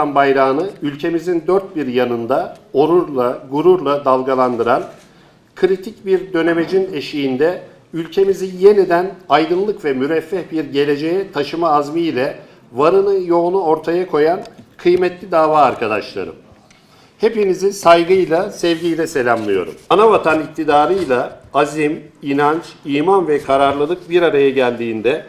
Anavatan bayrağını ülkemizin dört bir yanında onurla, gururla dalgalandıran kritik bir dönemecin eşiğinde ülkemizi yeniden aydınlık ve müreffeh bir geleceğe taşıma azmiyle varını yoğunu ortaya koyan kıymetli dava arkadaşlarım. Hepinizi saygıyla, sevgiyle selamlıyorum. Anavatan iktidarıyla azim, inanç, iman ve kararlılık bir araya geldiğinde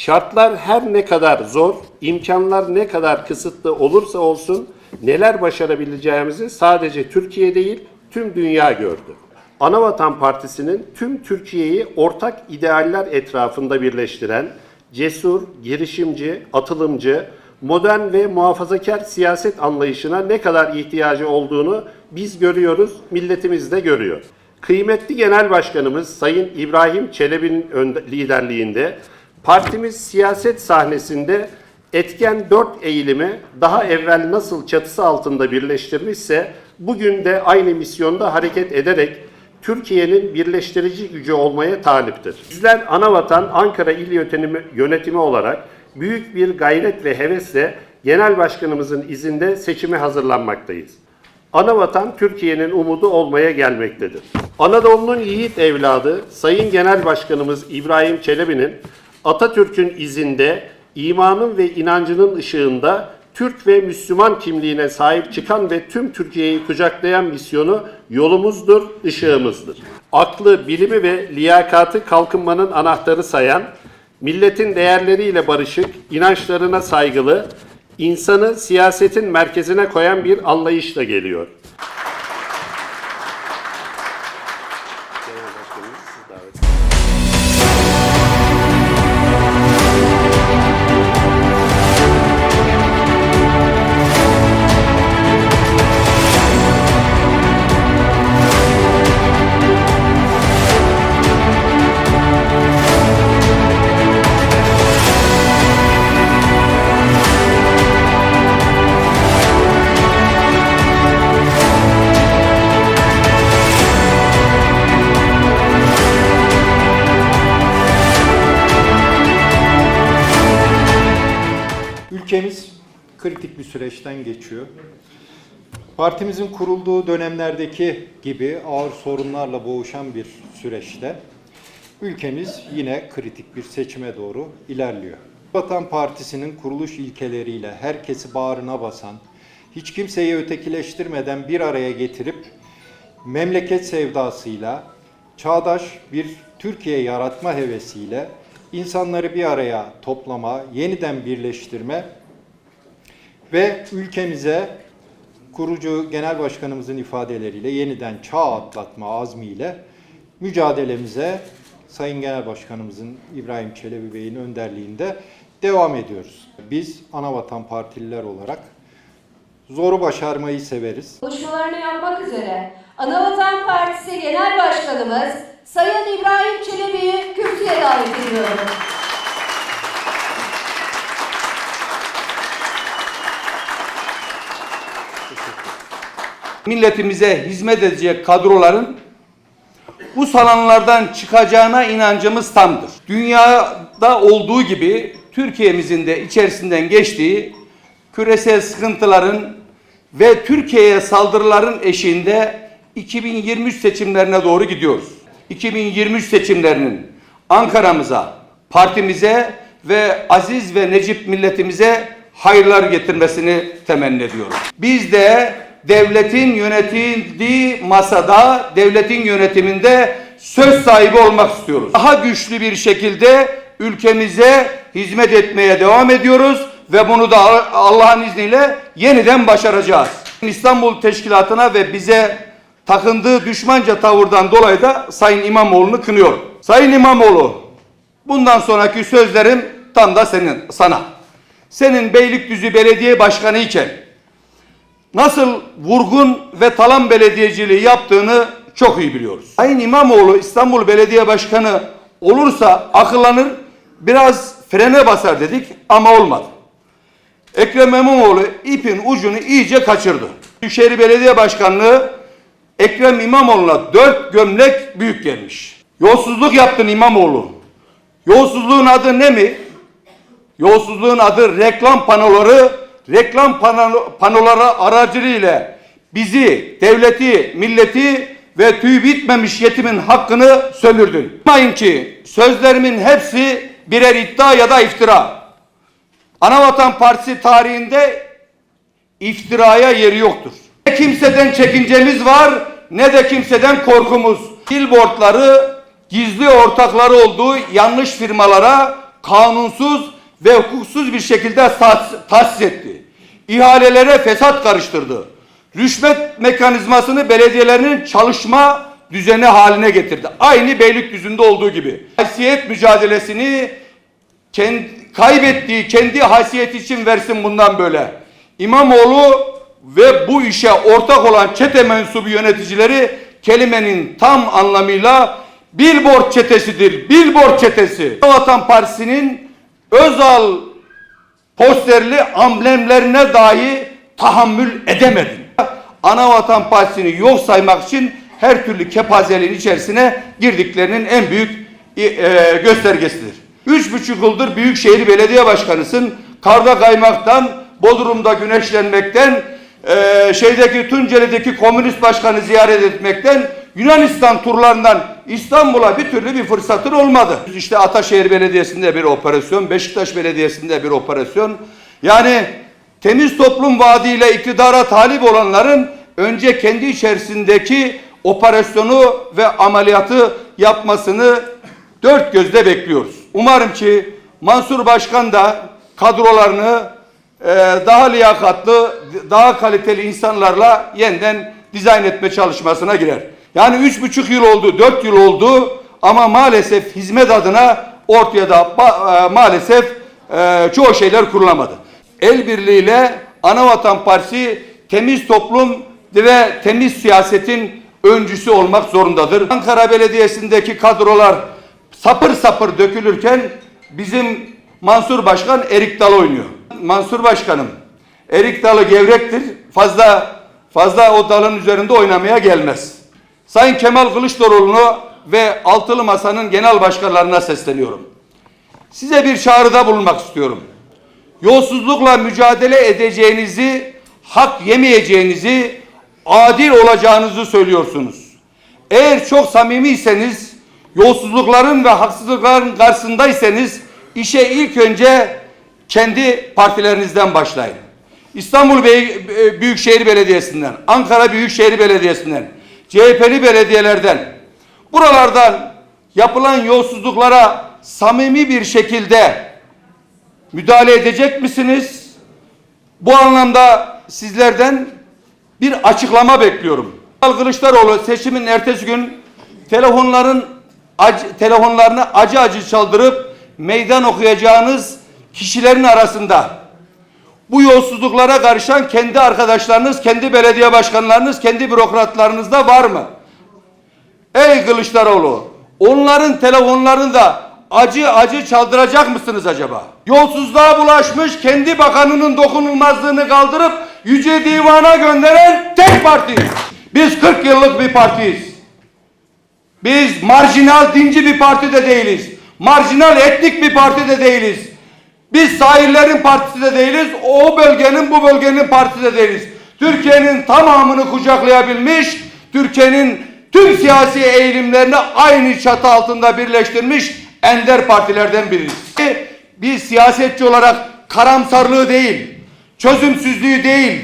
Şartlar her ne kadar zor, imkanlar ne kadar kısıtlı olursa olsun neler başarabileceğimizi sadece Türkiye değil, tüm dünya gördü. Anavatan Partisi'nin tüm Türkiye'yi ortak idealler etrafında birleştiren, cesur, girişimci, atılımcı, modern ve muhafazakar siyaset anlayışına ne kadar ihtiyacı olduğunu biz görüyoruz, milletimiz de görüyor. Kıymetli Genel Başkanımız Sayın İbrahim Çelebi'nin liderliğinde partimiz siyaset sahnesinde etken dört eğilimi daha evvel nasıl çatısı altında birleştirmişse bugün de aynı misyonda hareket ederek Türkiye'nin birleştirici gücü olmaya taliptir. Bizler Anavatan Ankara İl Yönetimi, yönetimi olarak büyük bir gayret ve hevesle Genel Başkanımızın izinde seçime hazırlanmaktayız. Anavatan Türkiye'nin umudu olmaya gelmektedir. Anadolu'nun yiğit evladı Sayın Genel Başkanımız İbrahim Çelebi'nin Atatürk'ün izinde imanın ve inancının ışığında Türk ve Müslüman kimliğine sahip çıkan ve tüm Türkiye'yi kucaklayan misyonu yolumuzdur, ışığımızdır. Aklı, bilimi ve liyakatı kalkınmanın anahtarı sayan, milletin değerleriyle barışık, inançlarına saygılı, insanı siyasetin merkezine koyan bir anlayışla geliyor. Süreçten geçiyor. Partimizin kurulduğu dönemlerdeki gibi ağır sorunlarla boğuşan bir süreçte ülkemiz yine kritik bir seçime doğru ilerliyor. Vatan Partisi'nin kuruluş ilkeleriyle herkesi bağrına basan, hiç kimseyi ötekileştirmeden bir araya getirip memleket sevdasıyla, çağdaş bir Türkiye yaratma hevesiyle insanları bir araya toplama, yeniden birleştirme ve ülkemize kurucu genel başkanımızın ifadeleriyle yeniden çağ atlatma azmiyle mücadelemize Sayın Genel Başkanımızın İbrahim Çelebi Bey'in önderliğinde devam ediyoruz. Biz Anavatan Partililer olarak zoru başarmayı severiz. Konuşmalarını yapmak üzere Anavatan Partisi Genel Başkanımız Sayın İbrahim Çelebi'yi kürsüye davet ediyorum. Milletimize hizmet edecek kadroların bu salonlardan çıkacağına inancımız tamdır. Dünyada olduğu gibi Türkiye'mizin de içerisinden geçtiği küresel sıkıntıların ve Türkiye'ye saldırıların eşiğinde 2023 seçimlerine doğru gidiyoruz. 2023 seçimlerinin Ankara'mıza, partimize ve aziz ve necip milletimize hayırlar getirmesini temenni ediyorum. Biz de devletin yönetildiği masada, devletin yönetiminde söz sahibi olmak istiyoruz. Daha güçlü bir şekilde ülkemize hizmet etmeye devam ediyoruz ve bunu da Allah'ın izniyle yeniden başaracağız. İstanbul Teşkilatı'na ve bize takındığı düşmanca tavırdan dolayı da Sayın İmamoğlu'nu kınıyorum. Sayın İmamoğlu, bundan sonraki sözlerim tam da senin, sana. Senin Beylikdüzü Belediye Başkanı iken nasıl vurgun ve talan belediyeciliği yaptığını çok iyi biliyoruz. Sayın İmamoğlu İstanbul Belediye Başkanı olursa akıllanır, biraz frene basar dedik ama olmadı. Ekrem İmamoğlu ipin ucunu iyice kaçırdı. Büyükşehir Belediye Başkanlığı Ekrem İmamoğlu'na dört gömlek büyük gelmiş. Yolsuzluk yaptın İmamoğlu. Yolsuzluğun adı ne mi? Yolsuzluğun adı reklam panoları, reklam pano- panoları aracılığıyla bizi, devleti, milleti ve tüy bitmemiş yetimin hakkını sömürdün. Unutmayın ki sözlerimin hepsi birer iddia ya da iftira. Anavatan Partisi tarihinde iftiraya yeri yoktur. Ne kimseden çekincemiz var ne de kimseden korkumuz. Billboardları gizli ortakları olduğu yanlış firmalara kanunsuz ve hukuksuz bir şekilde tahs- tahsis etti. İhalelere fesat karıştırdı. Rüşvet mekanizmasını belediyelerinin çalışma düzeni haline getirdi. Aynı Beylikdüzü'nde olduğu gibi. Haysiyet mücadelesini kendi, kaybettiği kendi haysiyeti için versin bundan böyle. İmamoğlu ve bu işe ortak olan çete mensubu yöneticileri kelimenin tam anlamıyla billboard çetesidir. Billboard çetesi. Vatan Partisi'nin Özal posterli amblemlerine dahi tahammül edemedim. Anavatan Partisi'ni yok saymak için her türlü kepazeliğin içerisine girdiklerinin en büyük e, e, göstergesidir. Üç buçuk yıldır Büyükşehir Belediye Başkanısın. Karda kaymaktan, Bodrum'da güneşlenmekten, e, şeydeki Tunceli'deki komünist başkanı ziyaret etmekten, Yunanistan turlarından İstanbul'a bir türlü bir fırsatın olmadı. İşte Ataşehir Belediyesi'nde bir operasyon, Beşiktaş Belediyesi'nde bir operasyon. Yani temiz toplum vaadiyle iktidara talip olanların önce kendi içerisindeki operasyonu ve ameliyatı yapmasını dört gözle bekliyoruz. Umarım ki Mansur Başkan da kadrolarını e, daha liyakatlı, daha kaliteli insanlarla yeniden dizayn etme çalışmasına girer. Yani üç buçuk yıl oldu, dört yıl oldu ama maalesef hizmet adına ortaya da e, maalesef e, çoğu şeyler kurulamadı. El birliğiyle Anavatan Partisi temiz toplum ve temiz siyasetin öncüsü olmak zorundadır. Ankara Belediyesi'ndeki kadrolar sapır sapır dökülürken bizim Mansur Başkan Erik Dal oynuyor. Mansur Başkanım, Erik Dalı gevrektir. Fazla fazla o dalın üzerinde oynamaya gelmez. Sayın Kemal Kılıçdaroğlu'nu ve Altılı Masa'nın genel başkanlarına sesleniyorum. Size bir çağrıda bulunmak istiyorum. Yolsuzlukla mücadele edeceğinizi, hak yemeyeceğinizi, adil olacağınızı söylüyorsunuz. Eğer çok samimiyseniz, yolsuzlukların ve haksızlıkların karşısındaysanız işe ilk önce kendi partilerinizden başlayın. İstanbul e, Büyükşehir Belediyesi'nden, Ankara Büyükşehir Belediyesi'nden, CHP'li belediyelerden, buralardan yapılan yolsuzluklara samimi bir şekilde müdahale edecek misiniz? Bu anlamda sizlerden bir açıklama bekliyorum. Kılıçdaroğlu seçimin ertesi gün telefonların acı, telefonlarını acı acı çaldırıp meydan okuyacağınız kişilerin arasında bu yolsuzluklara karışan kendi arkadaşlarınız, kendi belediye başkanlarınız, kendi bürokratlarınız da var mı? Ey Kılıçdaroğlu, onların telefonlarını da acı acı çaldıracak mısınız acaba? Yolsuzluğa bulaşmış, kendi bakanının dokunulmazlığını kaldırıp Yüce Divan'a gönderen tek parti. Biz 40 yıllık bir partiyiz. Biz marjinal dinci bir parti de değiliz. Marjinal etnik bir parti de değiliz. Biz sahillerin partisi de değiliz. O bölgenin bu bölgenin partisi de değiliz. Türkiye'nin tamamını kucaklayabilmiş, Türkiye'nin tüm siyasi eğilimlerini aynı çatı altında birleştirmiş ender partilerden biriyiz. Biz siyasetçi olarak karamsarlığı değil, çözümsüzlüğü değil,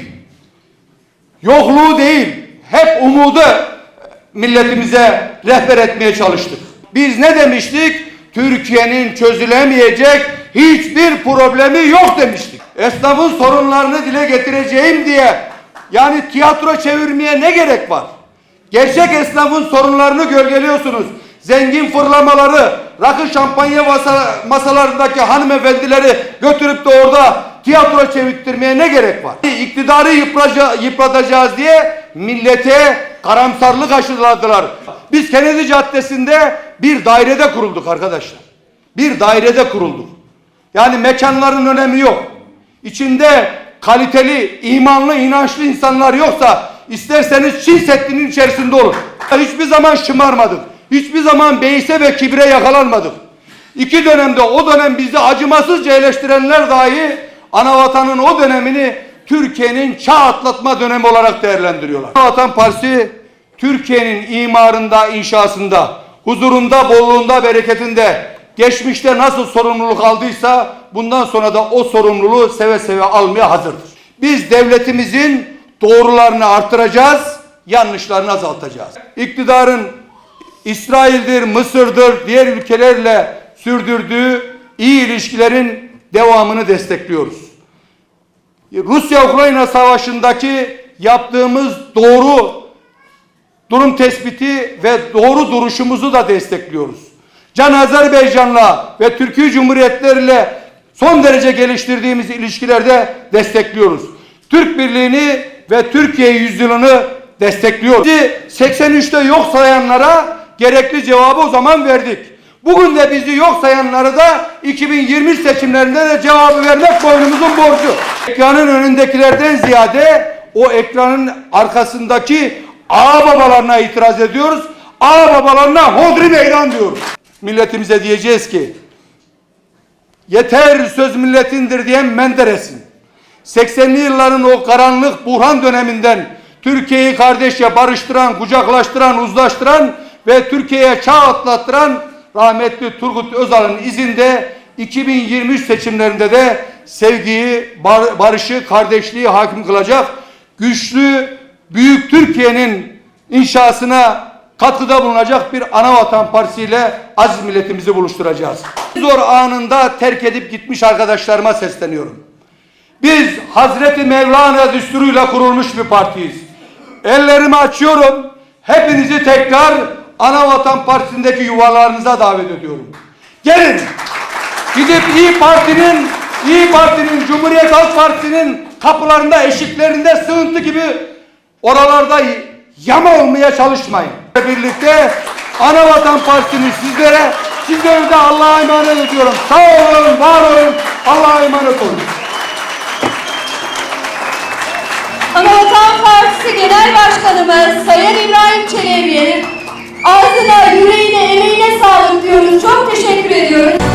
yokluğu değil, hep umudu milletimize rehber etmeye çalıştık. Biz ne demiştik? Türkiye'nin çözülemeyecek hiçbir problemi yok demiştik. Esnafın sorunlarını dile getireceğim diye yani tiyatro çevirmeye ne gerek var? Gerçek esnafın sorunlarını gölgeliyorsunuz. Zengin fırlamaları, rakı şampanya masa, masalarındaki hanımefendileri götürüp de orada tiyatro çevirttirmeye ne gerek var? İktidarı yıpratacağız diye millete karamsarlık aşıladılar. Biz Kennedy Caddesi'nde bir dairede kurulduk arkadaşlar. Bir dairede kurulduk. Yani mekanların önemi yok. İçinde kaliteli, imanlı, inançlı insanlar yoksa isterseniz Çin Seddi'nin içerisinde olun. Hiçbir zaman şımarmadık. Hiçbir zaman beise ve kibre yakalanmadık. İki dönemde o dönem bizi acımasızca eleştirenler dahi Anavatanın o dönemini Türkiye'nin çağ atlatma dönemi olarak değerlendiriyorlar. Anavatan Partisi Türkiye'nin imarında, inşasında, huzurunda, bolluğunda, bereketinde geçmişte nasıl sorumluluk aldıysa bundan sonra da o sorumluluğu seve seve almaya hazırdır. Biz devletimizin doğrularını artıracağız, yanlışlarını azaltacağız. İktidarın İsrail'dir, Mısır'dır, diğer ülkelerle sürdürdüğü iyi ilişkilerin devamını destekliyoruz. Rusya-Ukrayna savaşındaki yaptığımız doğru durum tespiti ve doğru duruşumuzu da destekliyoruz. Can Azerbaycan'la ve Türkiye Cumhuriyetleriyle son derece geliştirdiğimiz ilişkilerde destekliyoruz. Türk birliğini ve Türkiye yüzyılını destekliyoruz. Bizi 83'te yok sayanlara gerekli cevabı o zaman verdik. Bugün de bizi yok sayanlara da 2020 seçimlerinde de cevabı vermek boynumuzun borcu. Ekranın önündekilerden ziyade o ekranın arkasındaki ağ babalarına itiraz ediyoruz. Ağ babalarına hodri meydan diyoruz. Milletimize diyeceğiz ki yeter söz milletindir diyen Menderes'in 80'li yılların o karanlık buhran döneminden Türkiye'yi kardeşçe barıştıran, kucaklaştıran, uzlaştıran ve Türkiye'ye çağ atlattıran rahmetli Turgut Özal'ın izinde 2023 seçimlerinde de sevgiyi, bar- barışı, kardeşliği hakim kılacak güçlü, büyük Türkiye'nin inşasına katkıda bulunacak bir anavatan partisiyle aziz milletimizi buluşturacağız. Zor anında terk edip gitmiş arkadaşlarıma sesleniyorum. Biz Hazreti Mevlana düsturuyla kurulmuş bir partiyiz. Ellerimi açıyorum. Hepinizi tekrar Anavatan Partisi'ndeki yuvalarınıza davet ediyorum. Gelin. Gidip İyi Parti'nin İyi Parti'nin Cumhuriyet Halk Partisi'nin kapılarında, eşiklerinde sığıntı gibi oralarda yama olmaya çalışmayın. Birlikte Anavatan Partisi'ni sizlere, sizlere de Allah'a emanet ediyorum. Sağ olun, var olun, Allah'a emanet olun. Anavatan Partisi Genel Başkanımız Sayın İbrahim Çelebi'nin ağzına, yüreğine, emeğine sağlık diyoruz. Çok teşekkür ediyoruz.